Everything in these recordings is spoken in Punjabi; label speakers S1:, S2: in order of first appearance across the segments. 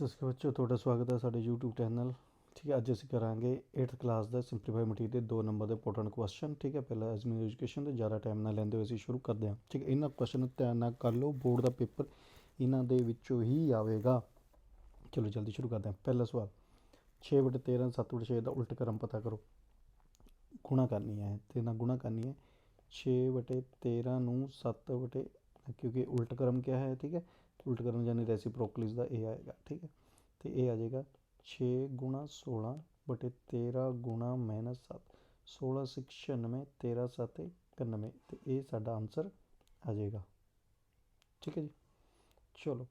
S1: ਸਤਿ ਸ਼੍ਰੀ ਅਕਾਲ ਬੱਚਿਓ ਤੁਹਾਡਾ ਸਵਾਗਤ ਹੈ ਸਾਡੇ YouTube ਚੈਨਲ ਠੀਕ ਹੈ, ਅੱਜ ਅਸੀਂ ਕਰਾਂਗੇ 8th ਕਲਾਸ ਦਾ ਸਿੰਪਲੀਫਾਈ ਮਟੀਰੀਅਲ ਦੇ ਦੋ ਨੰਬਰ ਦੇ ਇੰਪੋਰਟੈਂਟ ਕੁਐਸਚਨ ਠੀਕ ਹੈ, ਪਹਿਲਾਂ ਐਜਮੀ ਐਜੂਕੇਸ਼ਨ ਤੇ ਜ਼ਿਆਦਾ ਟਾਈਮ ਨਾ ਲੈਂਦੇ ਹੋਏ ਅਸੀਂ ਸ਼ੁਰੂ ਕਰਦੇ ਹਾਂ। ਠੀਕ ਹੈ, ਇਹਨਾਂ ਕੁਐਸਚਨ ਨੂੰ ਧਿਆਨ ਨਾਲ ਕਰ ਲਓ। ਬੋਰਡ ਦਾ ਪੇਪਰ ਇਹਨਾਂ ਦੇ ਵਿੱਚੋਂ ਹੀ ਆਵੇਗਾ। ਚਲੋ, ਜਲਦੀ ਸ਼ੁਰੂ ਕਰਦੇ ਹਾਂ। ਪਹਿਲਾ ਸਵਾਲ 6 ਬਟੇ 13 7 ਬਟੇ 6 ਦਾ ਉਲਟ ਕਰਮ ਪਤਾ ਕਰੋ। ਗੁਣਾ ਕਰਨੀ ਹੈ, ਤੇ ਨਾਲ ਗੁਣਾ ਕਰਨੀ ਹੈ। 6 ਬਟੇ 13 ਨੂੰ 7 ਬਟੇ ਕਿਉਂਕਿ ਉਲਟ ਕਰਮ ਕਿਆ ਹੈ? ਠੀਕ ਹੈ ਉਲਟ ਕਰਨ ਯਾਨੀ ਰੈਸੀਪ੍ਰੋਕਲਿਸ ਦਾ ਇਹ ਆਏਗਾ, ਠੀਕ ਹੈ? ਤੇ ਇਹ ਆ ਜਾਏਗਾ 6 ਗੁਣਾ 16 ਬਟੇ 13 ਗੁਣਾ ਮਾਈਨਸ 7 16 96 13 7 91 ਤੇ ਇਹ ਸਾਡਾ ਆਨਸਰ ਆ ਜਾਏਗਾ। ਠੀਕ ਹੈ ਜੀ? ਚਲੋ।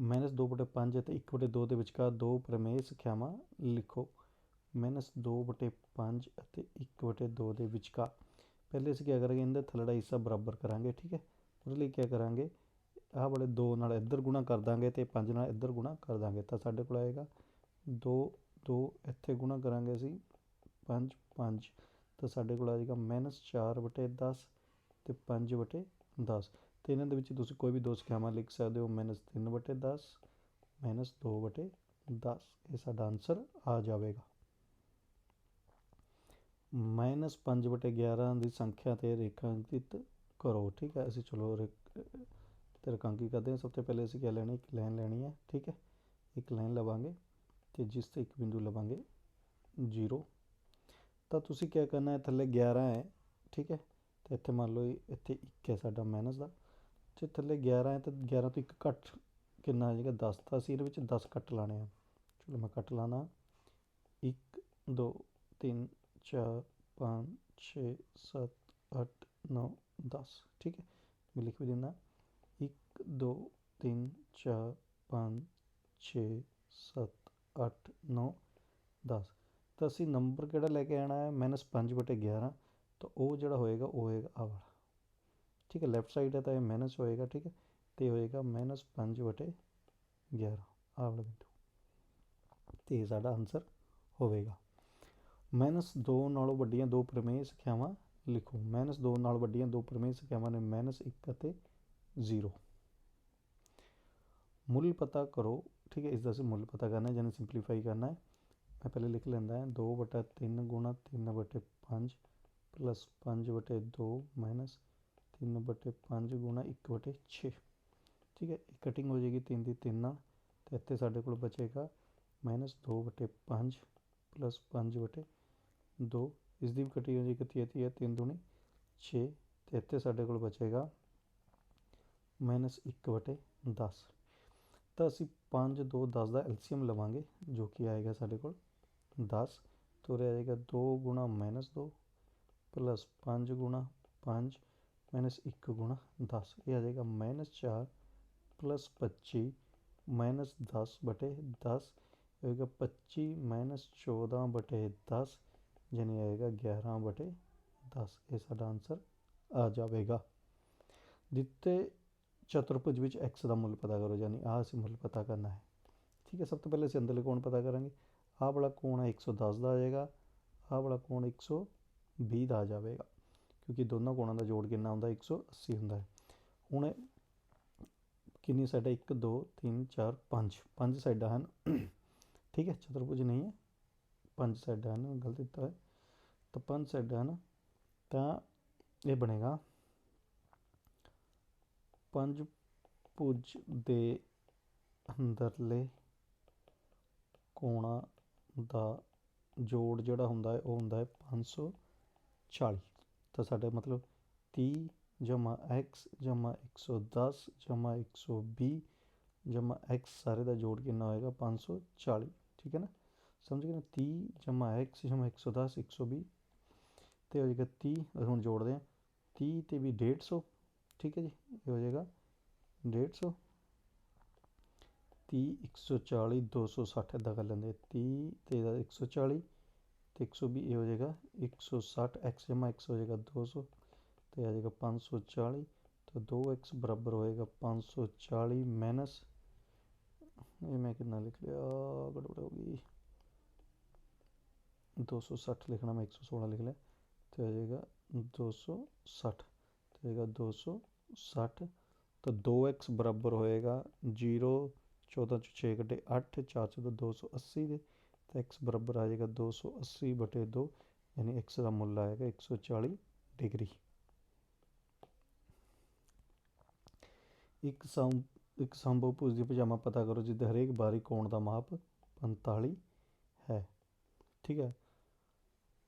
S1: ਮਾਈਨਸ 2 ਬਟੇ 5 ਅਤੇ 1 ਬਟੇ 2 ਦੇ ਵਿਚਕਾਰ ਦੋ ਪ੍ਰਮੇୟ ਸੰਖਿਆਵਾਂ ਲਿਖੋ। ਮਾਈਨਸ 2 ਬਟੇ 5 ਅਤੇ 1 ਬਟੇ 2 ਦੇ ਵਿਚਕਾਰ। ਪਹਿਲੇ ਅਸੀਂ ਕੀ ਕਰਾਂਗੇ? ਇਹਦਾ ਥੱਲੜਾ ਹਿੱਸਾ ਬਰਾਬਰ ਕਰਾਂਗੇ, ਠੀਕ ਹੈ? ਉਹਦੇ ਲਈ ਕੀ ਕਰਾਂਗੇ? ਆਹ ਵਾਲੇ 2 ਨਾਲ ਇੱਧਰ ਗੁਣਾ ਕਰ ਦਾਂਗੇ ਤੇ 5 ਨਾਲ ਇੱਧਰ ਗੁਣਾ ਕਰ ਦਾਂਗੇ ਤਾਂ ਸਾਡੇ ਕੋਲ ਆਏਗਾ 2 2 ਇੱਥੇ ਗੁਣਾ ਕਰਾਂਗੇ ਅਸੀਂ 5 5 ਤਾਂ ਸਾਡੇ ਕੋਲ ਆ ਜਾਏਗਾ ਮਾਈਨਸ 4 ਬਟੇ 10 ਤੇ 5 ਬਟੇ 10 ਤੇ ਇਹਨਾਂ ਦੇ ਵਿੱਚ ਤੁਸੀਂ ਕੋਈ ਵੀ ਦੋ ਸੰਖਿਆਵਾਂ ਲਿਖ ਸਕਦੇ ਹੋ ਮਾਈਨਸ 3 ਬਟੇ 10 ਮਾਈਨਸ 2 ਬਟੇ 10 ਇਹ ਸਾਡਾ ਆਨਸਰ ਆ ਜਾਵੇਗਾ। ਮਾਈਨਸ 5 ਬਟੇ 11 ਦੀ ਸੰਖਿਆ ਤੇ ਰੇਖਾਂਕਿਤ ਕਰੋ, ਠੀਕ ਹੈ? ਅਸੀਂ ਚਲੋ ਤੇ ਰੇਖਾਂਕਿਤ ਕਰਦੇ ਹਾਂ। ਸਭ ਤੋਂ ਪਹਿਲੇ ਅਸੀਂ ਕੀ ਲੈਣੀ? ਇੱਕ ਲਾਈਨ ਲੈਣੀ ਹੈ, ਠੀਕ ਹੈ? ਇੱਕ ਲਾਈਨ ਲਵਾਂਗੇ ਤੇ ਜਿਸ ਤੇ ਇੱਕ ਬਿੰਦੂ ਲਵਾਂਗੇ 0 ਤਾਂ ਤੁਸੀਂ ਕੀ ਕਰਨਾ ਹੈ ਥੱਲੇ 11 ਹੈ, ਠੀਕ ਹੈ? ਤੇ ਇੱਥੇ ਮੰਨ ਲਓ ਇੱਥੇ 1 ਹੈ ਸਾਡਾ ਮਾਈਨਸ ਦਾ। ਜੇ ਥੱਲੇ 11 ਹੈ ਤਾਂ 11 ਤੋਂ 1 ਘੱਟ ਕਿੰਨਾ ਆ ਜਾਏਗਾ? 10 ਤਾਂ ਅਸੀਂ ਇਹਦੇ ਵਿੱਚ 10 ਕੱਟ ਲਾਣੇ ਆ। ਚਲੋ ਮੈਂ ਕੱਟ ਲਾਣਾ 1 2 3 4 5 6 7 8 9 10 ਠੀਕ ਹੈ? ਮੈਂ ਲਿਖ ਵੀ ਦਿੰਦਾ। 1 2 3 4 5 6 7 8 9 10 ਤਾਂ ਅਸੀਂ ਨੰਬਰ ਕਿਹੜਾ ਲੈ ਕੇ ਆਉਣਾ ਹੈ? ਮਾਈਨਸ ਪੰਜ ਬਟੇ 11 ਤਾਂ ਉਹ ਜਿਹੜਾ ਹੋਏਗਾ, ਉਹ ਹੋਏਗਾ ਆ ਵਾਲਾ। ਠੀਕ ਹੈ ਲੈਫਟ ਸਾਈਡ ਹੈ ਤਾਂ ਇਹ ਮਾਈਨਸ ਹੋਏਗਾ, ਠੀਕ ਹੈ। ਤੇ ਹੋਏਗਾ ਮਾਈਨਸ ਪੰਜ ਬਟੇ 11 ਆ ਵਾਲਾ ਬਿੰਦੂ ਤੇ ਇਹ ਸਾਡਾ ਆਨਸਰ ਹੋਵੇਗਾ। ਮਾਈਨਸ 2 ਨਾਲੋਂ ਵੱਡੀਆਂ ਦੋ ਪ੍ਰਮੇୟ ਸੰਖਿਆਵਾਂ ਲਿਖੋ। ਮਾਈਨਸ 2 ਨਾਲ ਵੱਡੀਆਂ ਦੋ ਪ੍ਰਮੇୟ ਸੰਖਿਆਵਾਂ ਨੇ ਮਾਈਨਸ 1 ਅਤੇ 0 ਮੁੱਲ ਪਤਾ ਕਰੋ ਠੀਕ ਹੈ ਇਸ ਦਾ ਅਸੀਂ ਮੁੱਲ ਪਤਾ ਕਰਨਾ ਹੈ ਜਾਨੀ ਸਿੰਪਲੀਫਾਈ ਕਰਨਾ ਹੈ ਮੈਂ ਪਹਿਲੇ ਲਿਖ ਲੈਂਦਾ ਹਾਂ 2 ਬਟਾ 3 ਗੁਣਾ 3 ਬਟੇ 5 ਪਲੱਸ 5 ਬਟੇ 2 ਮਾਈਨਸ 3 ਬਟੇ 5 ਗੁਣਾ 1 ਬਟੇ 6 ਠੀਕ ਹੈ ਕਟਿੰਗ ਹੋ ਜਾਏਗੀ 3 ਦੀ 3 ਨਾਲ ਤੇ ਇੱਥੇ ਸਾਡੇ ਕੋਲ ਬਚੇਗਾ ਮਾਈਨਸ 2 ਬਟੇ 5 ਪਲੱਸ 5 ਬਟੇ 2 ਇਸ ਦੀ ਵੀ ਕਟਿੰਗ ਹੋ ਜਾਏਗੀ 30 30 3 ਦੂਣੀ 6 ਤੇ ਇੱਥੇ ਸਾਡੇ ਕੋਲ ਬਚੇਗਾ ਮਾਈਨਸ 1 ਬਟੇ 10 ਤਾਂ ਅਸੀਂ 5 2 10 ਦਾ ਐਲਸੀਐਮ ਲਵਾਂਗੇ, ਜੋ ਕਿ ਆਏਗਾ ਸਾਡੇ ਕੋਲ। 10 ਤੋਂ ਰਹਿ ਜਾਏਗਾ 2 ਗੁਣਾ ਮਾਈਨਸ 2 ਪਲੱਸ 5 ਗੁਣਾ 5 ਮਾਈਨਸ 1 ਗੁਣਾ 10 ਇਹ ਆ ਜਾਏਗਾ ਮਾਈਨਸ 4 ਪਲੱਸ 25 ਮਾਈਨਸ 10 ਬਟੇ 10 ਹੋਏਗਾ 25 ਮਾਈਨਸ 14 ਬਟੇ 10 ਯਾਨੀ ਆਏਗਾ 11 ਬਟੇ 10 ਇਹ ਸਾਡਾ ਆਨਸਰ ਆ ਜਾਵੇਗਾ। ਦਿੱਤੇ ਚਤੁਰਭੁਜ ਵਿੱਚ x ਦਾ ਮੁੱਲ ਪਤਾ ਕਰੋ ਯਾਨੀ ਆਹ ਅਸੀਂ ਮੁੱਲ ਪਤਾ ਕਰਨਾ ਹੈ ਠੀਕ ਹੈ ਸਭ ਤੋਂ ਪਹਿਲੇ ਅਸੀਂ ਅੰਦਰਲੇ ਕੋਣ ਪਤਾ ਕਰਾਂਗੇ ਆਹ ਵਾਲਾ ਕੋਣ ਹੈ 110 ਦਾ ਆ ਜਾਏਗਾ ਆਹ ਵਾਲਾ ਕੋਣ 120 ਦਾ ਆ ਜਾਵੇਗਾ ਕਿਉਂਕਿ ਦੋਨਾਂ ਕੋਣਾਂ ਦਾ ਜੋੜ ਕਿੰਨਾ ਹੁੰਦਾ 180 ਹੁੰਦਾ ਹੈ ਹੁਣ ਕਿੰਨੀ ਸਾਈਡਾਂ 1 2 3 4 5 ਪੰਜ ਸਾਈਡਾਂ ਹਨ ਠੀਕ ਹੈ ਚਤੁਰਭੁਜ ਨਹੀਂ ਹੈ ਪੰਜ ਸਾਈਡਾਂ ਹਨ ਗਲਤ ਦਿੱਤਾ ਹੈ ਤਾਂ ਪੰਜ ਸਾਈਡਾਂ ਹਨ ਤਾਂ ਇਹ ਬਣੇਗਾ ਪੰਜ ਭੁਜ ਦੇ ਅੰਦਰਲੇ ਕੋਣਾਂ ਦਾ ਜੋੜ ਜਿਹੜਾ ਹੁੰਦਾ ਹੈ, ਉਹ ਹੁੰਦਾ ਹੈ 540 ਤਾਂ ਸਾਡਾ ਮਤਲਬ 30 ਜਮਾ x ਜਮਾ 110 ਜਮਾ 120 ਜਮਾ ਐਕਸ ਸਾਰੇ ਦਾ ਜੋੜ ਕਿੰਨਾ ਹੋਏਗਾ? 540 ਠੀਕ ਹੈ ਨਾ? ਸਮਝ ਗਏ ਨਾ? 30 ਜਮਾ x ਜਮਾ 110 120 ਤੇ ਹੋ ਜਾਏਗਾ 30 ਹੁਣ ਜੋੜਦੇ ਹਾਂ 30 ਤੇ ਵੀ 150 ਠੀਕ ਹੈ ਜੀ, ਇਹ ਹੋ ਜਾਏਗਾ 150 30 140 260 ਇਦਾਂ ਕਰ ਲੈਂਦੇ 30 ਤੇ 140 ਤੇ 120 ਇਹ ਹੋ ਜਾਏਗਾ 160 x ਜਮਾ x ਹੋ ਜਾਏਗਾ 200 ਤੇ ਆ ਜਾਏਗਾ 540 ਤਾਂ 2x ਬਰਾਬਰ ਹੋਏਗਾ 540 ਮਾਈਨਸ ਇਹ ਮੈਂ ਕਿੰਨਾ ਲਿਖ ਲਿਆ? ਗੜਬੜ ਹੋ ਗਈ। 260 ਲਿਖਣਾ ਮੈਂ 116 ਲਿਖ ਲਿਆ ਤੇ ਆ ਜਾਏਗਾ 260 ਤੇ ਆਏਗਾ 260 ਤਾਂ 2x ਬਰਾਬਰ ਹੋਏਗਾ 0 14 ਚੋਂ 6 ਕੱਢੇ 8 4 ਚੋਂ 280 ਦੇ ਤਾਂ x ਬਰਾਬਰ ਆ ਜਾਏਗਾ 280 ਬਟੇ 2 ਯਾਨੀ x ਦਾ ਮੁੱਲ ਆਏਗਾ 140 ਡਿਗਰੀ। ਇੱਕ ਸਮ ਇੱਕ ਸਮਭੁਜ ਦੀ ਪਜਾਮਾ ਪਤਾ ਕਰੋ ਜਿੱਦੇ ਹਰੇਕ ਬਾਰੀ ਕੋਣ ਦਾ ਮਾਪ 45 ਹੈ। ਠੀਕ ਹੈ?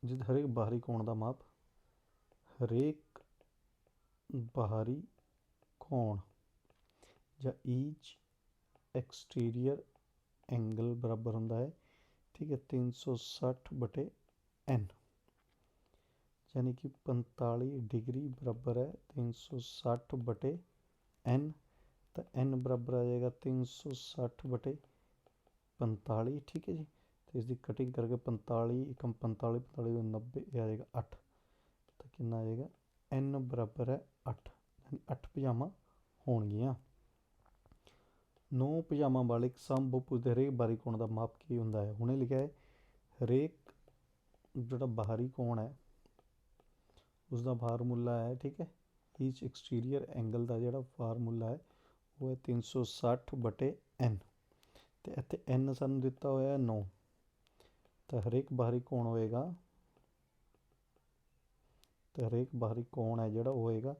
S1: ਜਿੱਦ ਹਰੇਕ ਬਾਹਰੀ ਕੋਣ ਦਾ ਮਾਪ, ਹਰੇਕ ਬਾਹਰੀ ਕੋਣ ਜਾਂ ਈਚ ਐਕਸਟੀਰੀਅਰ ਐਂਗਲ ਬਰਾਬਰ ਹੁੰਦਾ ਹੈ, ਠੀਕ ਹੈ 360 ਬਟੇ n ਯਾਨੀ ਕਿ 45 ਡਿਗਰੀ ਬਰਾਬਰ ਹੈ 360 ਬਟੇ n ਤਾਂ n ਬਰਾਬਰ ਆ ਜਾਏਗਾ 360 ਬਟੇ 45 ਠੀਕ ਹੈ ਜੀ। ਤੇ ਇਸ ਦੀ ਕਟਿੰਗ ਕਰਕੇ 45 ਇੱਕਮ 45 45 ਤੋਂ 90 ਇਹ ਆ ਜਾਏਗਾ 8 ਤਾਂ ਕਿੰਨਾ ਆ ਜਾਏਗਾ? N ਬਰਾਬਰ ਹੈ 8 ਯਾਨੀ 8 ਪਜਾਮਾ ਹੋਣਗੀਆਂ। ਨੌ ਪਜਾਮਾ ਵਾਲੇ ਇੱਕ ਸਮਭੁਜ ਦੇ ਹਰੇਕ ਬਾਹਰੀ ਕੋਣ ਦਾ ਮਾਪ ਕੀ ਹੁੰਦਾ ਹੈ? ਹੁਣੇ ਲਿਖਿਆ ਹੈ, ਹਰੇਕ ਜਿਹੜਾ ਬਾਹਰੀ ਕੋਣ ਹੈ ਉਸ ਦਾ ਫਾਰਮੂਲਾ ਹੈ, ਠੀਕ ਹੈ ਈਚ ਐਕਸਟੀਰੀਅਰ ਐਂਗਲ ਦਾ ਜਿਹੜਾ ਫਾਰਮੂਲਾ ਹੈ, ਉਹ ਹੈ 360 ਬਟੇ n ਤੇ ਇੱਥੇ n ਸਾਨੂੰ ਦਿੱਤਾ ਹੋਇਆ ਹੈ 9 ਤਾਂ ਹਰੇਕ ਬਾਹਰੀ ਕੋਣ ਹੋਏਗਾ ਤੇ ਹਰੇਕ ਬਾਹਰੀ ਕੋਣ ਹੈ ਜਿਹੜਾ ਉਹ ਹੋਏਗਾ?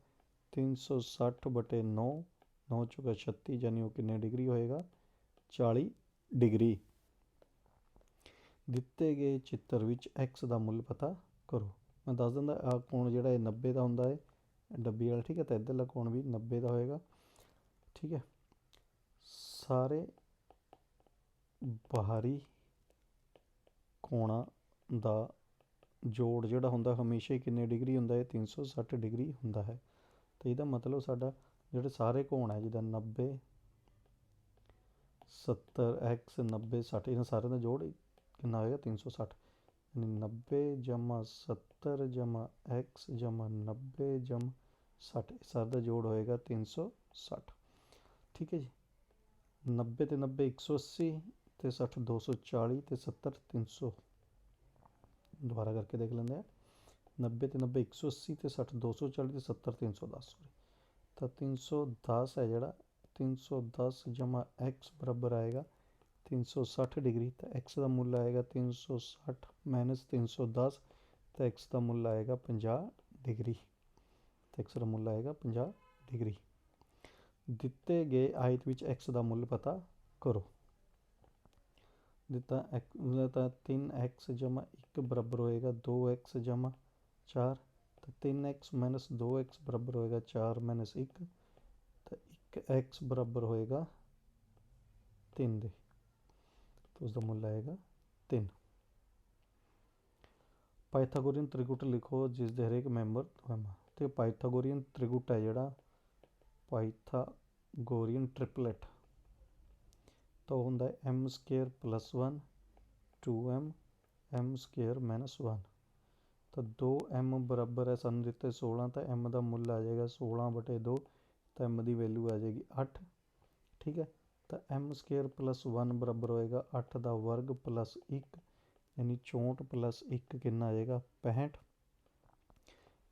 S1: 360 ਬਟੇ 9 9 ਚੁਕਾ 36 ਯਾਨੀ ਉਹ ਕਿੰਨੇ ਡਿਗਰੀ ਹੋਏਗਾ? 40 ਡਿਗਰੀ। ਦਿੱਤੇ ਗਏ ਚਿੱਤਰ ਵਿੱਚ x ਦਾ ਮੁੱਲ ਪਤਾ ਕਰੋ। ਮੈਂ ਦੱਸ ਦਿੰਦਾ ਆ ਕੋਣ ਜਿਹੜਾ ਇਹ 90 ਦਾ ਹੁੰਦਾ ਹੈ? ਡੱਬੀ ਵਾਲਾ, ਠੀਕ ਹੈ, ਤਾਂ ਇੱਧਰਲਾ ਕੋਣ ਵੀ 90 ਦਾ ਹੋਏਗਾ। ਠੀਕ ਹੈ। ਸਾਰੇ ਬਾਹਰੀ ਕੋਣਾਂ ਦਾ ਜੋੜ ਜਿਹੜਾ ਹੁੰਦਾ ਹਮੇਸ਼ਾ ਹੀ ਕਿੰਨੇ ਡਿਗਰੀ ਹੁੰਦਾ ਹੈ 360 ਡਿਗਰੀ ਹੁੰਦਾ ਹੈ। ਤੇ ਇਹਦਾ ਮਤਲਬ ਸਾਡਾ ਜਿਹੜੇ ਸਾਰੇ ਕੋਣ ਹੈ, ਜਿੱਦਾਂ 90 70 x 90 60 ਇਹਨਾਂ ਸਾਰਿਆਂ ਦਾ ਜੋੜ ਕਿੰਨਾ ਹੋਏਗਾ? 360 ਯਾਨੀ 90 ਜਮਾ 70 ਜਮਾ x ਜਮਾ 90 ਜਮਾ 60 ਸਾਰ ਦਾ ਜੋੜ ਹੋਏਗਾ 360 ਠੀਕ ਹੈ ਜੀ? 90 ਤੇ 90 180 ਤੇ 60 240 ਤੇ 70 300 ਦੁਬਾਰਾ ਕਰਕੇ ਦੇਖ ਲੈਂਦੇ ਆ। 90 ਤੇ 90 180 ਤੇ 60 240 ਤੇ 70 310 ਸੌਰੀ ਤਾਂ 310 ਹੈ ਜਿਹੜਾ 310 ਜਮਾ x ਬਰਾਬਰ ਆਏਗਾ 360 ਡਿਗਰੀ, ਤਾਂ x ਦਾ ਮੁੱਲ ਆਏਗਾ 360 ਮਾਈਨਸ 310 ਤਾਂ x ਦਾ ਮੁੱਲ ਆਏਗਾ 50 ਡਿਗਰੀ। ਤਾਂ x ਦਾ ਮੁੱਲ ਆਏਗਾ 50 ਡਿਗਰੀ। ਦਿੱਤੇ ਗਏ ਆਇਤ ਵਿੱਚ x ਦਾ ਮੁੱਲ ਪਤਾ ਕਰੋ। ਦਿੱਤਾ ਤਾਂ 3x ਜਮਾ 1 ਬਰਾਬਰ ਹੋਏਗਾ 2x ਜਮਾ 4 ਤਾਂ 3x ਮਾਈਨਸ 2x ਬਰਾਬਰ ਹੋਏਗਾ 4 ਮਾਈਨਸ 1 ਤਾਂ 1x ਬਰਾਬਰ ਹੋਏਗਾ 3 ਦੇ। ਤਾਂ ਉਸ ਦਾ ਮੁੱਲ ਆਏਗਾ 3 ਪਾਈਥਾਗੋਰੀਅਨ ਤ੍ਰਿਕੁਟ ਲਿਖੋ, ਜਿਸ ਦੇ ਹਰੇਕ ਮੈਂਬਰ ਤੇ ਪਾਈਥਾਗੋਰੀਅਨ ਤ੍ਰਿਕੁਟ ਹੈ ਜਿਹੜਾ ਪਾਈਥਾਗੋਰੀਅਨ ਟ੍ਰਿਪਲੇਟ। ਤਾਂ ਉਹ ਹੁੰਦਾ ਹੈ m square plus 1 2m m square minus 1 ਤਾਂ 2m ਬਰਾਬਰ ਹੈ ਸਾਨੂੰ ਦਿੱਤੇ 16 ਤਾਂ m ਦਾ ਮੁੱਲ ਆ ਜਾਏਗਾ 16 ਬਟੇ 2 ਤਾਂ m ਦੀ ਵੈਲਿਊ ਆ ਜਾਏਗੀ 8 ਠੀਕ ਹੈ ਤਾਂ m ਸਕੁਅਰ ਪਲੱਸ 1 ਬਰਾਬਰ ਹੋਏਗਾ 8 ਦਾ ਵਰਗ ਪਲੱਸ 1 ਯਾਨੀ 64 ਪਲੱਸ 1 ਕਿੰਨਾ ਆ ਜਾਏਗਾ 65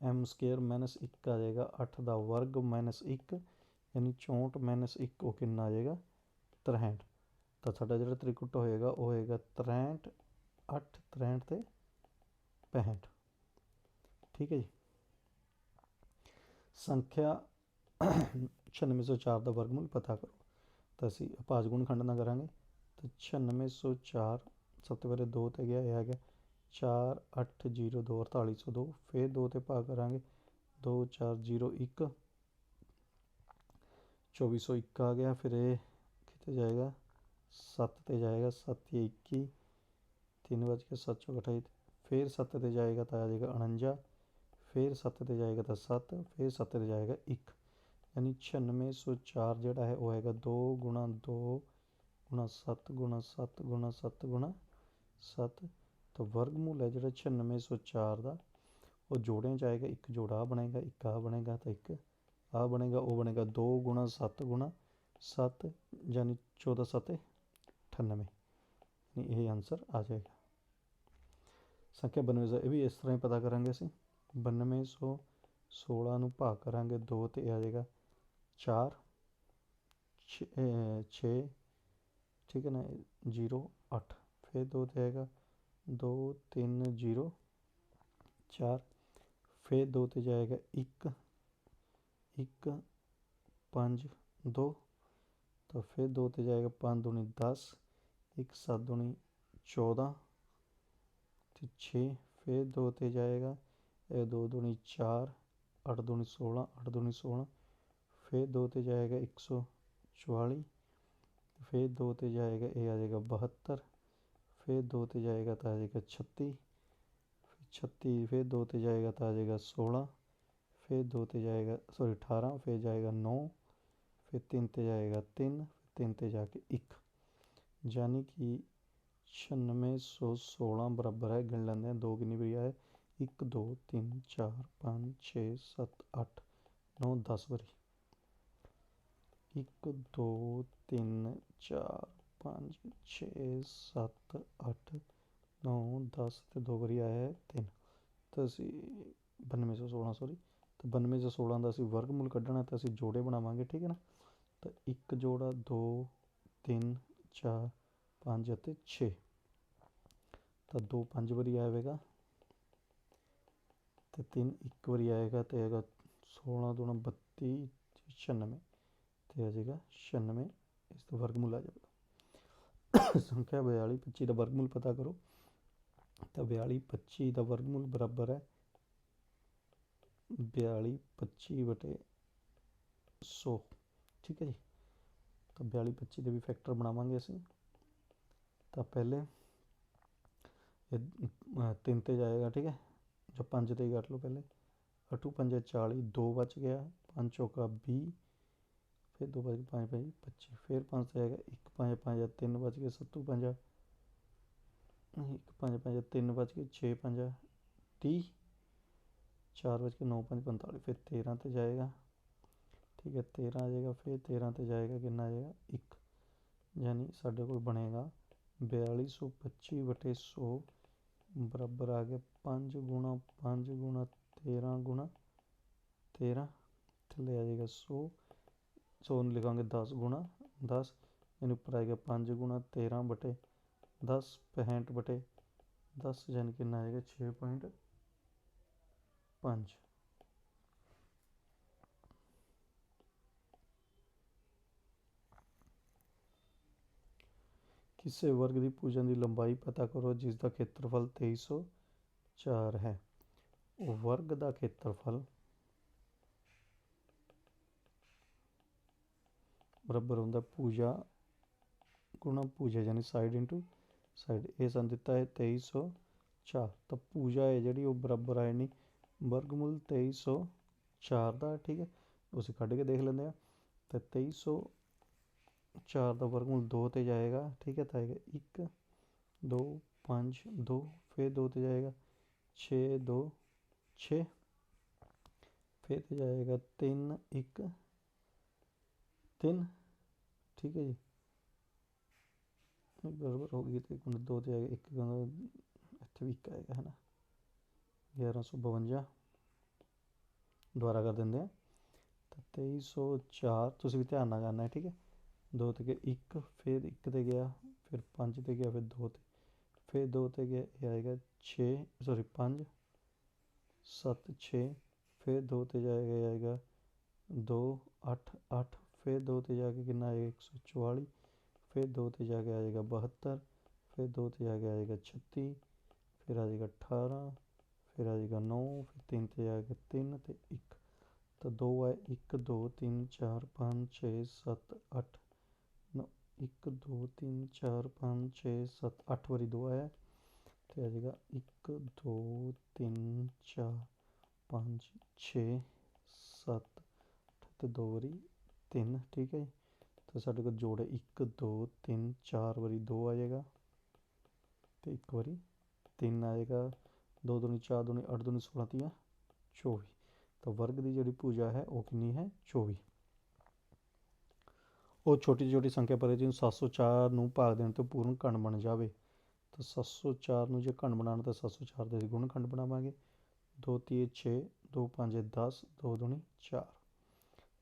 S1: m ਸਕੁਅਰ ਮਾਈਨਸ 1 ਆ ਜਾਏਗਾ 8 ਦਾ ਵਰਗ ਮਾਈਨਸ 1 ਯਾਨੀ 64 ਮਾਈਨਸ 1 ਉਹ ਕਿੰਨਾ ਆ ਜਾਏਗਾ 63 ਤਾਂ ਸਾਡਾ ਜਿਹੜਾ ਤ੍ਰਿਕੁਟ ਹੋਏਗਾ, ਉਹ ਹੋਏਗਾ 63 8 63 ਤੇ 65 ਠੀਕ ਹੈ ਜੀ? ਸੰਖਿਆ 9604 ਦਾ ਵਰਗਮੂਲ ਪਤਾ ਕਰੋ। ਤਾਂ ਅਸੀਂ ਭਾਜ ਗੁਣ ਖੰਡ ਨਾ ਕਰਾਂਗੇ। ਤਾਂ 9604 ਸਭ ਤੋਂ ਪਹਿਲੇ 2 ਤੇ ਗਿਆ, ਇਹ ਆ ਗਿਆ। 4 8 0 2 4802 ਫਿਰ 2 ਤੇ ਭਾਗ ਕਰਾਂਗੇ। 2 4 0 1 2401 ਆ ਗਿਆ, ਫਿਰ ਇਹ ਕਿੱਥੇ ਜਾਏਗਾ? 7 ਤੇ ਜਾਏਗਾ 7 ਜਾਂ 21 3 ਵਜ ਕੇ 7 ਚੌਕ 28 ਫਿਰ 7 ਤੇ ਜਾਏਗਾ ਤਾਂ ਆ ਜਾਏਗਾ 49 ਫਿਰ 7 ਤੇ ਜਾਏਗਾ ਤਾਂ 7 ਫਿਰ 7 ਤੇ ਜਾਏਗਾ 1 ਯਾਨੀ 9604 ਜਿਹੜਾ ਹੈ ਉਹ ਹੈਗਾ 2 ਗੁਣਾ 2 ਗੁਣਾ 7 ਗੁਣਾ 7 ਗੁਣਾ 7 ਗੁਣਾ 7 ਤਾਂ ਵਰਗਮੂਲ ਹੈ ਜਿਹੜਾ 9604 ਦਾ, ਉਹ ਜੋੜਿਆਂ ਚ ਆਏਗਾ, ਇੱਕ ਜੋੜਾ ਬਣੇਗਾ, ਇੱਕ ਆ ਬਣੇਗਾ, ਤਾਂ ਇੱਕ ਆ ਬਣੇਗਾ, ਉਹ ਬਣੇਗਾ 2 ਗੁਣਾ 7 ਗੁਣਾ 7 ਯਾਨੀ 14 7 98 ਯਾਨੀ ਇਹ ਆਨਸਰ ਆ ਜਾਏਗਾ। ਸੰਖਿਆ 92 ਇਹ ਵੀ ਇਸ ਤਰ੍ਹਾਂ ਹੀ ਪਤਾ ਕਰਾਂਗੇ ਅਸੀਂ। 9216 ਨੂੰ ਭਾਗ ਕਰਾਂਗੇ 2 ਤੇ ਆ ਜਾਏਗਾ। 4 6 ਠੀਕ ਹੈ ਨਾ, ਜੀਰੋ, ਅੱਠ। ਫਿਰ ਦੋ ਤੇ ਆਏਗਾ। ਦੋ, ਤਿੰਨ, ਜੀਰੋ, ਚਾਰ। ਫਿਰ ਦੋ ਤੇ ਜਾਏਗਾ ਇੱਕ ਇੱਕ, ਪੰਜ, ਦੋ। ਤਾਂ ਫਿਰ ਦੋ ਤੇ ਜਾਏਗਾ ਪੰਜ, ਦੂਣੀ ਦਸ। ਇੱਕ ਸੱਤ ਦੂਣੀ ਚੌਦਾਂ ਅਤੇ ਛੇ ਫਿਰ ਦੋ ਤੇ ਜਾਏਗਾ। ਇਹ ਦੋ ਦੂਣੀ ਚਾਰ, ਅੱਠ ਦੂਣੀ ਸੋਲ੍ਹਾਂ ਅੱਠ ਦੂਣੀ ਸੋਲ੍ਹਾਂ ਫਿਰ ਦੋ ਤੇ ਜਾਏਗਾ 144 ਫਿਰ ਦੋ ਤੇ ਜਾਏਗਾ, ਇਹ ਆ ਜਾਏਗਾ 72 ਫਿਰ ਦੋ ਤੇ ਜਾਏਗਾ ਤਾਂ ਆ ਜਾਏਗਾ 36 36 ਫਿਰ ਦੋ ਤੇ ਜਾਏਗਾ ਤਾਂ ਆ ਜਾਏਗਾ 16 ਫਿਰ ਦੋ ਤੇ ਜਾਏਗਾ ਸੋਰੀ 18 ਫਿਰ ਜਾਏਗਾ ਨੌ, ਫਿਰ ਤਿੰਨ ਤੇ ਜਾਏਗਾ 3 3 ਤੇ ਜਾ ਕੇ ਇੱਕ। यानी कि छियानवे सौ सोलह बराबर है गिन लेंगे दो किन्नी बड़ी है एक दो तीन चार पाँच छे सत्त अट्ठ नौ दस बारी एक दो तीन चार पाँच छे सत्त अट्ठ नौ दस तो दो बारी आया है तीन तो असी बानवे सौ सोलह सॉरी तो बानवे सौ सोलह का असं वर्गमूल क्ढना तो असं जोड़े बनावे ठीक है ना तो एक जोड़ा दो तीन 4 5 ਅਤੇ ਛੇ। ਤਾਂ 2 5 ਵਾਰੀ ਆਵੇਗਾ ਤੇ ਤਿੰਨ ਇੱਕ ਵਾਰੀ ਆਏਗਾ ਤੇ ਹੈਗਾ 16 2 ਬੱਤੀ, ਛਿਆਨਵੇਂ। ਤੇ ਆ ਜਾਏਗਾ 96 ਇਸ ਦਾ ਵਰਗਮੂਲ ਆ ਜਾਵੇਗਾ। ਸੰਖਿਆ 42 25 ਦਾ ਵਰਗਮੂਲ ਪਤਾ ਕਰੋ। ਤਾਂ 42 25 ਦਾ ਵਰਗਮੂਲ ਬਰਾਬਰ ਹੈ। ਬਿਆਲੀ, ਪੱਚੀ ਵਟੇ ਸੌ। ਠੀਕ ਹੈ ਜੀ? ਤਾਂ 42 25 ਦੇ ਵੀ ਫੈਕਟਰ ਬਣਾਵਾਂਗੇ ਅਸੀਂ। ਤਾਂ ਪਹਿਲੇ ਇਹ ਅ, ਤਿੰਨ ਤੇ ਜਾਏਗਾ ਠੀਕ ਹੈ? ਜਾਂ ਪੰਜ ਤੇ ਹੀ ਕੱਟ ਲਓ ਪਹਿਲੇ। ਅਠੂ ਪੰਜੇ 40 ਦੋ ਬਚ ਗਿਆ ਪੰਜ ਚੌਕਾ 20 ਫਿਰ ਦੋ ਬਚ ਗਏ ਪੰਜ ਪੰਜ 25 ਫਿਰ ਪੰਜ ਤੇ ਆਏਗਾ ਇੱਕ ਪੰਜ ਪੰਜ ਤਿੰਨ ਬਚ ਗਏ ਸੱਤੂ ਪੰਜਾ ਇੱਕ ਪੰਜ ਪੰਜ ਤਿੰਨ ਬਚ ਗਏ 6 ਪੰਜ 30 ਚਾਰ ਬਚ ਕੇ 9 ਪੰਜ 45 ਫਿਰ 13 ਤੇ ਜਾਏਗਾ। ਠੀਕ ਹੈ 13 ਆ ਜਾਏਗਾ ਫਿਰ 13 ਤੇ ਜਾਏਗਾ ਕਿੰਨਾ ਆ ਜਾਏਗਾ 1 ਯਾਨੀ ਸਾਡੇ ਕੋਲ ਬਣੇਗਾ 4225 ਵਟੇ 100 ਬਰਾਬਰ ਆ ਗਿਆ 5 ਗੁਣਾ 5 ਗੁਣਾ 13 ਗੁਣਾ 13 ਥੱਲੇ ਆ ਜਾਏਗਾ 100 100 ਨੂੰ ਲਿਖਾਂਗੇ 10 ਗੁਣਾ 10 ਇਹਨੂੰ ਉੱਪਰ ਆਏਗਾ 5 ਗੁਣਾ 13 ਬਟੇ 10 65 ਬਟੇ 10 ਯਾਨੀ ਕਿੰਨਾ ਆਏਗਾ 6.5 ਕਿਸੇ ਵਰਗ ਦੀ ਭੁਜਨ ਦੀ ਲੰਬਾਈ ਪਤਾ ਕਰੋ, ਜਿਸ ਦਾ ਖੇਤਰਫਲ 2304 ਹੈ। ਉਹ ਵਰਗ ਦਾ ਖੇਤਰਫਲ ਬਰਾਬਰ ਹੁੰਦਾ ਪੂਜਾ ਗੁਣਾ ਪੂਜਾ, ਯਾਨੀ ਸਾਈਡ ਇਨਟੂ ਸਾਈਡ ਇਹ ਸਾਨੂੰ ਦਿੱਤਾ ਹੈ 2304 ਤਾਂ ਪੂਜਾ ਹੈ ਜਿਹੜੀ, ਉਹ ਬਰਾਬਰ ਆਏ ਨਹੀਂ ਵਰਗਮੂਲ 2304 ਦਾ, ਠੀਕ ਹੈ? ਉਸੇ ਕੱਢ ਕੇ ਦੇਖ ਲੈਂਦੇ ਆ ਤਾਂ 2304 ਦਾ ਵਰਗਮੂਲ 2 ਤੇ ਜਾਏਗਾ, ਠੀਕ ਹੈ, ਤਾਂ ਆਏਗਾ 1 2 5 2 ਫਿਰ 2 ਤੇ ਜਾਏਗਾ 6 2 6 ਫਿਰ ਤੇ ਜਾਏਗਾ 3 1 3 ਠੀਕ ਹੈ ਜੀ। ਇਹ ਬਰਾਬਰ ਹੋ ਗਈ ਤੇ ਹੁਣ 2 ਤੇ ਆਏਗਾ 1 ਇੱਥੇ ਵੀ 1 ਆਏਗਾ, ਹੈ ਨਾ। 1152 ਦੁਬਾਰਾ ਕਰ ਦਿੰਦੇ ਆ। ਤਾਂ 2304 ਤੁਸੀਂ ਵੀ ਧਿਆਨ ਨਾਲ ਕਰਨਾ ਹੈ ਠੀਕ ਹੈ। 2 ਤੇ ਗਿਆ 1 ਫਿਰ 1 ਤੇ ਗਿਆ, ਫਿਰ 5 ਤੇ ਗਿਆ, ਫਿਰ 2 ਤੇ, ਫਿਰ 2 ਤੇ ਗਿਆ, ਇਹ ਆਏਗਾ 6 ਸੌਰੀ 5 7 6 ਫਿਰ 2 ਤੇ ਜਾਏਗਾ ਇਹ ਆਏਗਾ 2 8 8 ਫਿਰ 2 ਤੇ ਜਾ ਕੇ ਕਿੰਨਾ ਆਏਗਾ 144 ਫਿਰ 2 ਤੇ ਜਾ ਕੇ ਆਏਗਾ ਜਾਏਗਾ 72 ਫਿਰ 2 ਤੇ ਜਾ ਕੇ ਆਏਗਾ ਜਾਏਗਾ 36 ਫਿਰ ਆ ਜਾਏਗਾ 18 ਫਿਰ ਆ ਜਾਏਗਾ 9 ਫਿਰ 3 ਤੇ ਜਾ ਕੇ 3 ਤੇ 1 ਤਾਂ 2 ਹੈ 1 2 3 4 5 6 7 8 9 1 2 3 4 5 6 7 8 ਵਾਰੀ 2 ਆਇਆ ਤੇ ਆ ਜਾਏਗਾ 1 2 3 4 5 6 7 ਤੇ 2 ਵਾਰੀ 3 ਠੀਕ ਹੈ ਜੀ ਤਾਂ ਸਾਡੇ ਕੋਲ ਜੋੜ ਹੈ 1 2 3 4 ਵਾਰੀ 2 ਆ ਜਾਏਗਾ ਤੇ ਇੱਕ ਵਾਰੀ 3 ਆਏਗਾ 2 ਦੂਣੀ 4 ਦੂਣੀ 8 ਦੂਣੀ 16 ਤੀਆਂ 24 ਤਾਂ ਵਰਗ ਦੀ ਜਿਹੜੀ ਭੁਜਾ ਹੈ ਉਹ ਕਿੰਨੀ ਹੈ 24 ਉਹ ਛੋਟੀ ਛੋਟੀ ਸੰਖਿਆ ਪਰੇ ਜਿਹਨੂੰ 704 ਨੂੰ ਭਾਗ ਦੇਣ ਤੋਂ ਪੂਰਨ ਘਣ ਬਣ ਜਾਵੇ, ਤਾਂ 704 ਨੂੰ ਜੇ ਘਣ ਬਣਾਉਣਾ ਤਾਂ 704 ਦੇ ਅਸੀਂ ਗੁਣ ਖੰਡ ਬਣਾਵਾਂਗੇ। 2 ਤੀਏ 6 2 ਪੰਜੇ 10 2 ਦੂਣੀ 4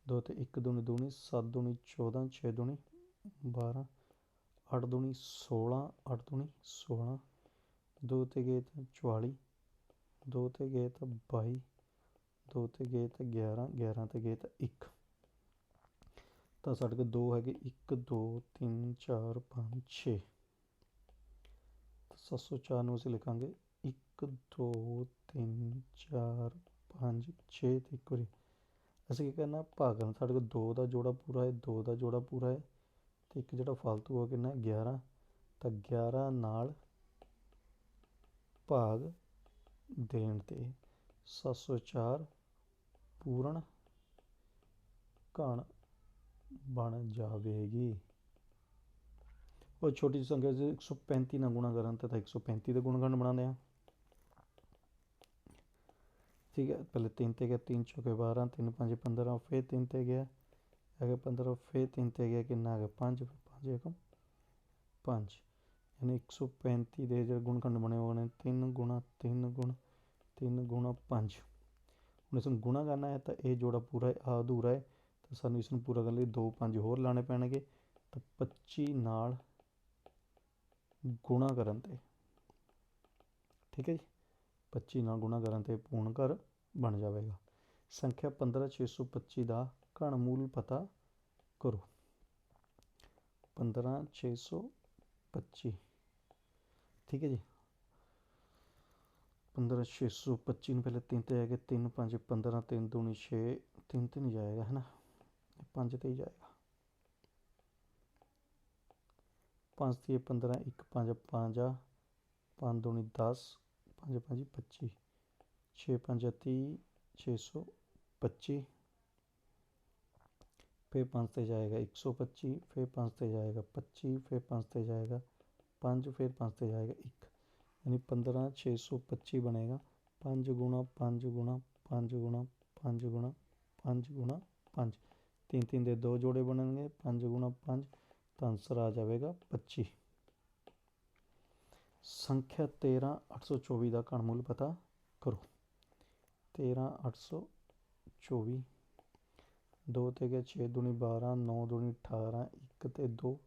S1: 2 ਤੇ 1 ਦੂਣੀ ਦੂਣੀ 7 ਦੂਣੀ 14 6 ਦੂਣੀ 12 ਅੱਠ ਦੂਣੀ 16 ਅੱਠ ਦੂਣੀ 16 ਦੋ ਤੇ ਗਏ ਤਾਂ 44 ਦੋ ਤੇ ਗਏ ਤਾਂ 22 ਦੋ ਤੇ ਗਏ ਤਾਂ 11 11 ਤੇ ਗਏ ਤਾਂ 1 ਤਾਂ ਸਾਡੇ ਕੋਲ ਦੋ ਹੈਗੇ 1 2 3 4 5 6 704 ਨੂੰ ਅਸੀਂ ਲਿਖਾਂਗੇ। 1 2 3 4 5 6 ਤੇ ਇੱਕ ਵਾਰੀ। ਅਸੀਂ ਕੀ ਕਰਨਾ? ਭਾਗਾਂ ਸਾਡੇ ਕੋਲ 2 ਦਾ ਜੋੜਾ ਪੂਰਾ ਹੈ 2 ਦਾ ਜੋੜਾ ਪੂਰਾ ਹੈ ਤੇ ਇੱਕ ਜਿਹੜਾ ਫालतू ਹੋ ਕਿੰਨਾ ਹੈ? 11 ਤਾਂ 11 ਨਾਲ ਭਾਗ ਦੇਣ ਤੇ 704 ਪੂਰਨ ਘਣ ਬਣ ਜਾਵੇਗੀ। ਉਹ ਛੋਟੀ ਜਿਹੀ ਸੰਖਿਆ ਜੇ 135 ਨਾਲ ਗੁਣਾ ਕਰਨ ਤੇ ਤਾਂ 135 ਦੇ ਗੁਣਗਣ ਬਣਾਉਂਦੇ ਆ। ਠੀਕ ਹੈ, ਪਹਿਲੇ 3 ਤੇ ਗਿਆ 3 ਚੌਕੇ 12 3 5 15 ਫਿਰ 3 ਤੇ ਗਿਆ ਹੈਗਾ 15 ਫਿਰ 3 ਤੇ ਗਿਆ, ਕਿੰਨਾ ਹੈਗਾ? 5 ਫਿਰ 5 ਏਕਮ 5 ਯਾਨੀ 135 ਦੇ ਜਿਹੜੇ ਗੁਣਖੰਡ ਬਣੇ ਹੋਏ ਨੇ 3 ਗੁਣਾ 3 ਗੁਣਾ 3 ਗੁਣਾ 5 ਹੁਣ ਇਸ ਨੂੰ ਗੁਣਾ ਕਰਨਾ ਹੈ ਤਾਂ ਇਹ ਜੋੜਾ ਪੂਰਾ ਹੈ ਆ ਅਧੂਰਾ ਹੈ। ਤਾਂ ਸਾਨੂੰ ਇਸ ਨੂੰ ਪੂਰਾ ਕਰਨ ਲਈ 2 5 ਹੋਰ ਲਾਣੇ ਪੈਣਗੇ। ਤਾਂ 25 ਨਾਲ ਗੁਣਾ ਕਰਨ ਤੇ। ਠੀਕ ਹੈ ਜੀ? 25 ਨਾਲ ਗੁਣਾ ਕਰਨ ਤੇ ਪੂਰਨ ਘਰ ਬਣ ਜਾਵੇਗਾ। ਸੰਖਿਆ 15625 ਦਾ ਘਣ ਮੂਲ ਪਤਾ ਕਰੋ। 15625 ਠੀਕ ਹੈ ਜੀ? 15625 ਨੂੰ ਪਹਿਲੇ 3 ਤੇ ਆਏਗਾ 3 5 15 3 ਦੂਣੀ 6 3 ਤੇ ਜਾਏਗਾ, ਹੈ ਨਾ? 5 ਤੇ ਹੀ ਜਾਏਗਾ 5 ਤੇ 15 1 5 5 5 ਦੂਣੀ 10 5 5 25 6 5 30 625 फिर पाँच से जाएगा एक सौ पच्चीस फिर पाँच से जाएगा पच्चीस फिर पाँच से जाएगा पाँच फिर पाँच से जाएगा एक यानी पंद्रह छः सौ पच्चीस बनेगा पाँच गुणा पाँच गुणा पाँच गुणा पाँच गुणा पाँच गुणा पाँच 3 3 ਦੇ ਦੋ ਜੋੜੇ ਬਣਨਗੇ 5 5 ਤਾਂ ਆਨਸਰ ਆ ਜਾਵੇਗਾ 25 ਸੰਖਿਆ 13 824 ਦਾ ਘਣਮੂਲ ਪਤਾ ਕਰੋ। 13 824 2 ਤੇ ਗਿਆ ਛੇ ਦੂਣੀ 12 ਨੌ ਦੂਣੀ 18 ਇੱਕ ਅਤੇ ਦੋ।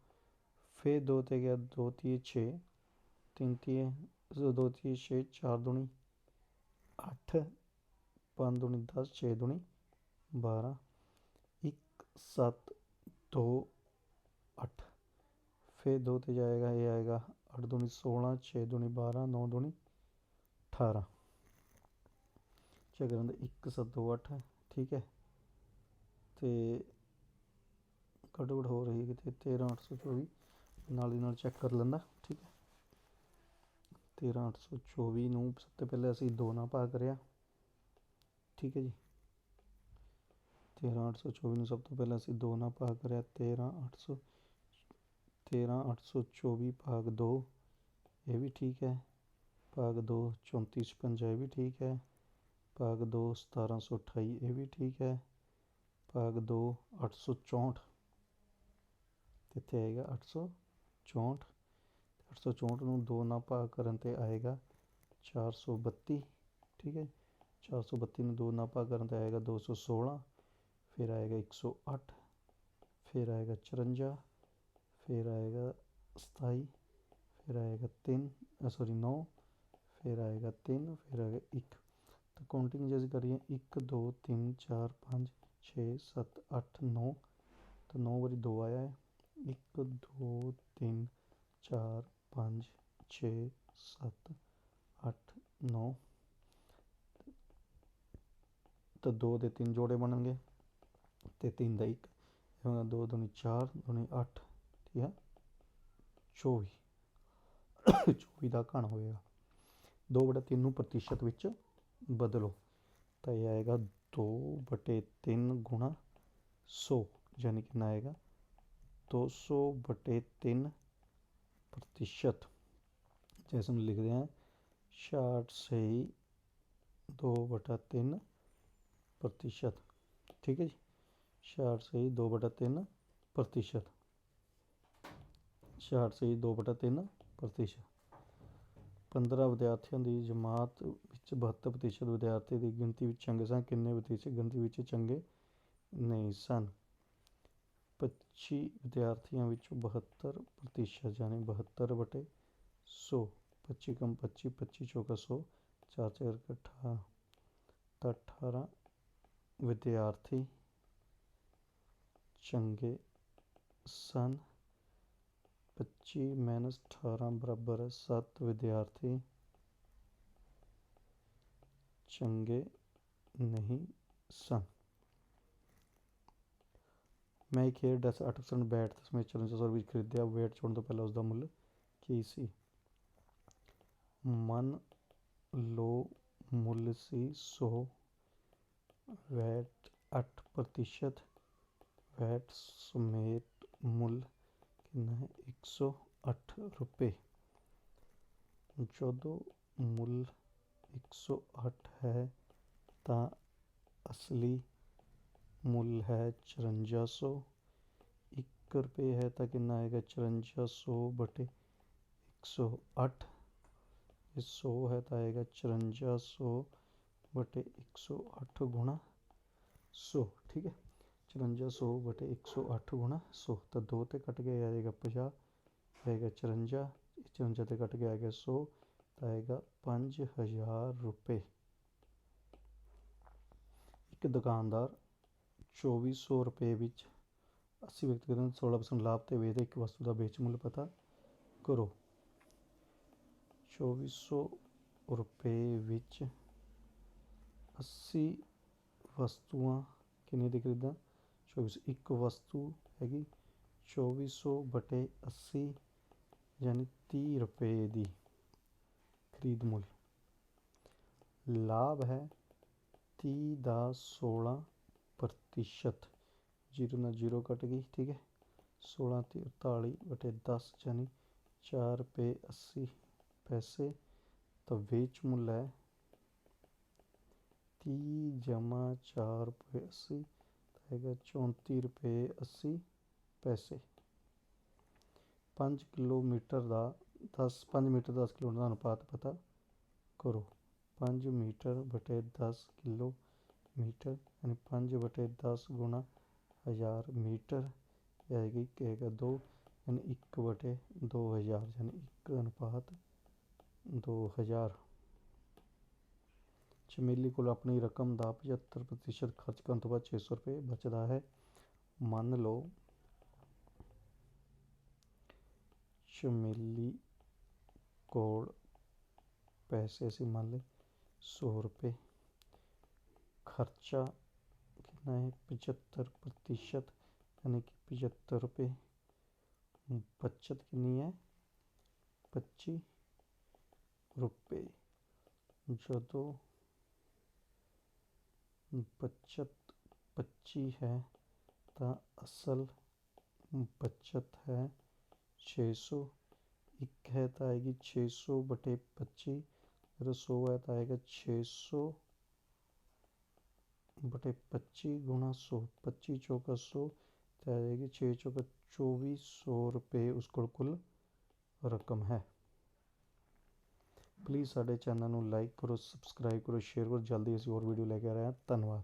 S1: ਫਿਰ ਦੋ ਤੇ ਗਿਆ 2 3 6 3 3 ਦੋ 3 ਛੇ, ਚਾਰ ਦੂਣੀ ਅੱਠ, ਪੰਜ ਦੂਣੀ ਦਸ, ਛੇ ਦੂਣੀ 12 1 7 2 8 ਫਿਰ 2 ਤੇ ਜਾਏਗਾ, ਇਹ ਆਏਗਾ 8 ਦੂਣੀ 16 6 ਦੂਣੀ 12 9 ਦੂਣੀ 18 ਚੱਕਰਾਂ ਦਾ 1 7 2 8 ਠੀਕ ਹੈ। ਤੇ ਘੱਟੋ ਘੱਟ ਹੋ ਰਹੀ ਕਿਤੇ 13824 ਨਾਲ ਦੀ ਨਾਲ ਚੈੱਕ ਕਰ ਲੈਂਦਾ, ਠੀਕ ਹੈ। 13824 ਨੂੰ ਸਭ ਤੋਂ ਪਹਿਲੇ ਅਸੀਂ ਦੋ ਨਾਲ ਭਾਗ ਕਰਿਆ, ਠੀਕ ਹੈ ਜੀ। 13824 ਨੂੰ ਸਭ ਤੋਂ ਪਹਿਲਾਂ ਅਸੀਂ 2 ਨਾਲ ਭਾਗ ਕਰਿਆ। 13800 13824 ਭਾਗ 2 ਇਹ ਵੀ ਠੀਕ ਹੈ। ਭਾਗ 2 3456 ਇਹ ਵੀ ਠੀਕ ਹੈ। ਭਾਗ 2 1728 ਇਹ ਵੀ ਠੀਕ ਹੈ। ਭਾਗ 2 864 ਇੱਥੇ ਆਏਗਾ 864 864 ਨੂੰ 2 ਨਾਲ ਭਾਗ ਕਰਨ ਤੇ ਆਏਗਾ 432 ਠੀਕ ਹੈ। 432 ਨੂੰ 2 ਨਾਲ ਭਾਗ ਕਰਨ ਤੇ ਆਏਗਾ 216 ਫਿਰ ਆਏਗਾ 108 ਫਿਰ ਆਏਗਾ 54 ਫਿਰ ਆਏਗਾ 27 ਫਿਰ ਆਏਗਾ 3 ਸੌਰੀ 9 ਫਿਰ ਆਏਗਾ 3 ਫਿਰ ਆਏਗਾ 1 ਤਾਂ ਕਾਊਂਟਿੰਗ ਜੇ ਅਸੀਂ ਕਰੀਏ 1 2 3 4 5 6 7 8 9 ਤਾਂ 9 ਵਾਰੀ 2 ਆਇਆ ਹੈ 1 2 3 4 5 6 7 8 9 ਤਾਂ 2 ਦੇ 3 ਜੋੜੇ ਬਣਨਗੇ ਤੇ 3 ਦਾ 1 ਇਹਨਾਂ 2 ਦੁਨੀ 4 ਦੁਨੀ 8 ਠੀਕ ਹੈ 24 24 ਦਾ ਘਣ ਹੋਏਗਾ 2 ਬਟਾ 3 ਨੂੰ ਪ੍ਰਤੀਸ਼ਤ ਵਿੱਚ ਬਦਲੋ ਤਾਂ ਇਹ ਆਏਗਾ 2 ਬਟੇ 3 ਗੁਣਾ 100 ਯਾਨੀ ਕਿੰਨਾ ਆਏਗਾ 200 ਬਟੇ 3 ਪ੍ਰਤੀਸ਼ਤ ਜੈਸੇ हम लिखते हैं शार्ट सही दो बटा तीन प्रतिशत ठीक है जी 66 ਸਹੀ 2/3 ਪ੍ਰਤੀਸ਼ਤ। 66 ਸਹੀ 2/3 ਪ੍ਰਤੀਸ਼ਤ। 15 ਵਿਦਿਆਰਥੀਆਂ ਦੀ ਜਮਾਤ ਵਿੱਚ 72 ਪ੍ਰਤੀਸ਼ਤ ਵਿਦਿਆਰਥੀ ਦੀ ਗਿਣਤੀ ਵਿੱਚ ਚੰਗੇ ਸਨ। ਕਿੰਨੇ ਵਿਦਿਆਰਥੀ ਗਿਣਤੀ ਵਿੱਚ ਚੰਗੇ ਨਹੀਂ ਸਨ? 25 ਵਿਦਿਆਰਥੀਆਂ ਵਿੱਚੋਂ 72 ਪ੍ਰਤੀਸ਼ਤ ਯਾਨੀ 72 ਬਟੇ 100 ਪੱਚੀ ਕਮ 25 25 ਚੌਕਾ 100 4 4 ਤਾਂ 18 ਵਿਦਿਆਰਥੀ ਚੰਗੇ ਸਨ। 25 ਮਾਈਨਸ 18 ਬਰਾਬਰ ਹੈ। 7 ਵਿਦਿਆਰਥੀ ਚੰਗੇ ਨਹੀਂ ਸਨ। ਮੈਂ ਇੱਕ ਹੇਅਰ ਡਰੈਸ 8% ਬੈਟ ਤੇ ਸਮੇਤ 5400 ਵਿੱਚ ਖਰੀਦਿਆ। ਵੇਟ ਚੋਣ ਤੋਂ ਪਹਿਲਾਂ ਉਸ ਦਾ ਮੁੱਲ ਕੀ ਸੀ? ਮਨ ਲਓ ਮੁੱਲ ਸੀ 100 ਵੈਟ 8 ਪ੍ਰਤੀਸ਼ਤ ਵੈਟ ਸਮੇਤ ਮੁੱਲ ਕਿੰਨਾ ਹੈ 108 ਰੁਪਏ ਜਦੋਂ ਮੁੱਲ 108 ਹੈ ਤਾਂ ਅਸਲੀ ਮੁੱਲ ਹੈ 5400 1 ਰੁਪਏ ਹੈ ਤਾਂ ਕਿੰਨਾ ਆਏਗਾ 5400 ਬਟੇ 108 ਇਹ 100 ਹੈ ਤਾਂ ਆਏਗਾ 5400 ਬਟੇ 108 ਗੁਣਾ 100 ਠੀਕ ਹੈ 5400 ਬਟੇ 108 ਗੁਣਾ 100 ਤਾਂ 2 ਤੇ ਕੱਟ ਕੇ ਆਏਗਾ 50 ਆਏਗਾ 54 54 ਤੇ ਕੱਟ ਕੇ ਆ ਗਿਆ 100 ਤਾਂ ਆਏਗਾ 5000 ਰੁਪਏ। ਇੱਕ ਦੁਕਾਨਦਾਰ 2400 ਰੁਪਏ ਵਿੱਚ 80 ਵਿਅਕਤੀਗਤ 16% ਲਾਭ ਤੇ ਵੇਚਦੇ, ਇੱਕ ਵਸਤੂ ਦਾ ਵੇਚ ਮੁੱਲ ਪਤਾ ਕਰੋ। 2400 ਰੁਪਏ ਵਿੱਚ 80 ਵਸਤੂਆਂ ਕਿੰਨੇ ਦੀ ਖਰੀਦਾਂ? 24 ਇੱਕ ਵਸਤੂ ਹੈਗੀ 2400 ਬਟੇ 80 ਯਾਨੀ 30 ਰੁਪਏ ਦੀ ਖਰੀਦ ਮੁੱਲ। ਲਾਭ ਹੈ 30 ਦਾ 16 ਪ੍ਰਤੀਸ਼ਤ। ਜੀਰੋ ਨਾਲ ਜੀਰੋ ਕੱਟ ਗਈ, ਠੀਕ ਹੈ। 16 ਤੇ 48 ਬਟੇ 10 ਯਾਨੀ 4 ਰੁਪਏ 80 ਪੈਸੇ। ਤਾਂ ਵੇਚ ਮੁੱਲ ਹੈ 30 ਜਮਾ 4 ਰੁਪਏ 80 ਹੈਗਾ 34 ਰੁਪਏ 80 ਪੈਸੇ। 5 ਕਿਲੋਮੀਟਰ ਦਾ 10 5 ਮੀਟਰ 10 ਕਿਲੋਮੀਟਰ ਦਾ ਅਨੁਪਾਤ ਪਤਾ ਕਰੋ। 5 ਮੀਟਰ ਬਟੇ 10 ਕਿਲੋ ਮੀਟਰ ਯਾਨੀ 5 ਬਟੇ 10 ਗੁਣਾ 1000 ਮੀਟਰ ਇਹ ਆਏਗੀ ਕਹੇਗਾ 2 ਯਾਨੀ 1 ਬਟੇ 2000 ਯਾਨੀ 1 ਅਨੁਪਾਤ 2000 ਚਮੇਲੀ ਕੋਲ ਆਪਣੀ ਰਕਮ ਦਾ 75% ਖਰਚ ਕਰਨ ਤੋਂ ਬਾਅਦ 600 ਰੁਪਏ ਬਚਦਾ ਹੈ। ਮੰਨ ਲਓ ਚਮੇਲੀ ਕੋਲ ਪੈਸੇ ਅਸੀਂ ਮੰਨ ਲਏ 100 ਰੁਪਏ। ਖਰਚਾ ਕਿੰਨਾ ਹੈ? 75 ਪ੍ਰਤੀਸ਼ਤ, ਯਾਨੀ ਕਿ 75 ਰੁਪਏ। ਬਚਤ ਕਿੰਨੀ ਹੈ? 25 ਰੁਪਏ। ਜਦੋਂ ਬਚਤ 25 ਹੈ ਤਾਂ ਅਸਲ ਬਚਤ ਹੈ 600 ਇੱਕ ਹੈ ਤਾਂ ਆਏਗੀ 600 ਬਟੇ 25 ਜਦੋਂ 100 ਹੈ ਤਾਂ ਆਏਗਾ 600 ਬਟੇ 25 ਗੁਣਾ 100 25 ਚੌਕਾ 100 ਤੇ ਆਏਗੀ 6 ਚੌਕਾ 2400 ਰੁਪਏ ਉਸ ਕੋਲ ਕੁੱਲ ਰਕਮ ਹੈ ਪਲੀਜ਼ ਸਾਡੇ ਚੈਨਲ ਨੂੰ ਲਾਈਕ ਕਰੋ ਸਬਸਕ੍ਰਾਈਬ ਕਰੋ ਸ਼ੇਅਰ ਕਰੋ, ਜਲਦੀ ਅਸੀਂ ਹੋਰ ਵੀਡੀਓ ਲੈ ਕੇ ਆ ਰਹੇ ਹਾਂ। ਧੰਨਵਾਦ।